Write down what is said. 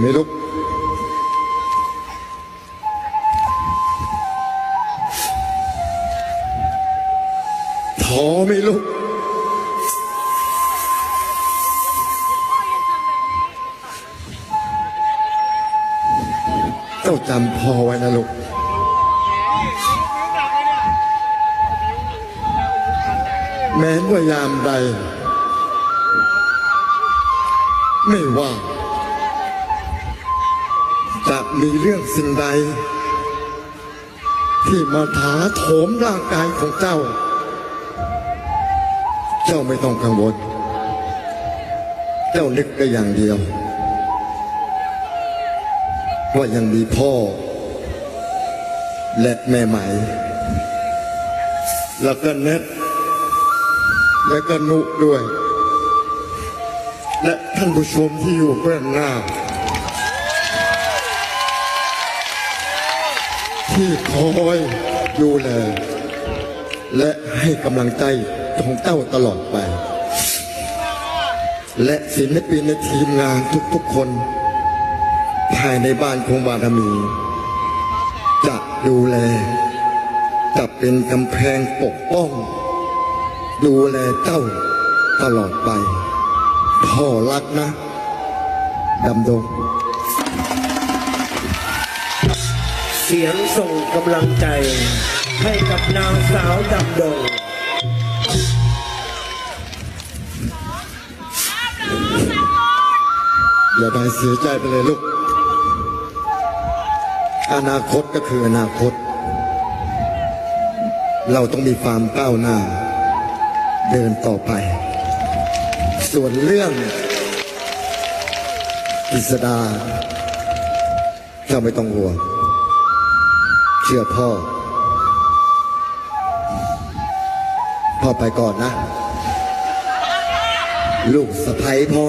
ไม่ลุกท้อไม่ลุกเจ้าจำพ่อไว้นะลูกแม้ว่ายามใด ไม่ว่า จะมีเรื่องสิ่งใด ที่มาถาโถมร่างกายของเจ้า เจ้าไม่ต้องกังวล เจ้านึกได้อย่างเดียว ว่ายังมีพ่อ และแม่ใหม่ แล้วก็เน็ตและก็นุด้วย และท่านผู้ชมที่อยู่เบื้องหน้า ที่คอยดูแล และให้กำลังใจของเจ้าตลอดไป และศิลปินในทีมงานทุกๆคน ภายในบ้านของบารมี จะดูแล จะเป็นกำแพงปกป้อง ดูแลเจ้าตลอดไป พ่อรักนะดำดง เสียงส่งกำลังใจ ให้กับนางสาวดำดงอย่าได้เสียใจไปเลยลูก อนาคตก็คืออนาคต เราต้องมีความก้าวหน้า เดินต่อไป ส่วนเรื่องกิษดาเจ้าไม่ต้องห่วง ชื่อพ่อ พ่อไปก่อนนะ ลูกสะใภ้พ่อ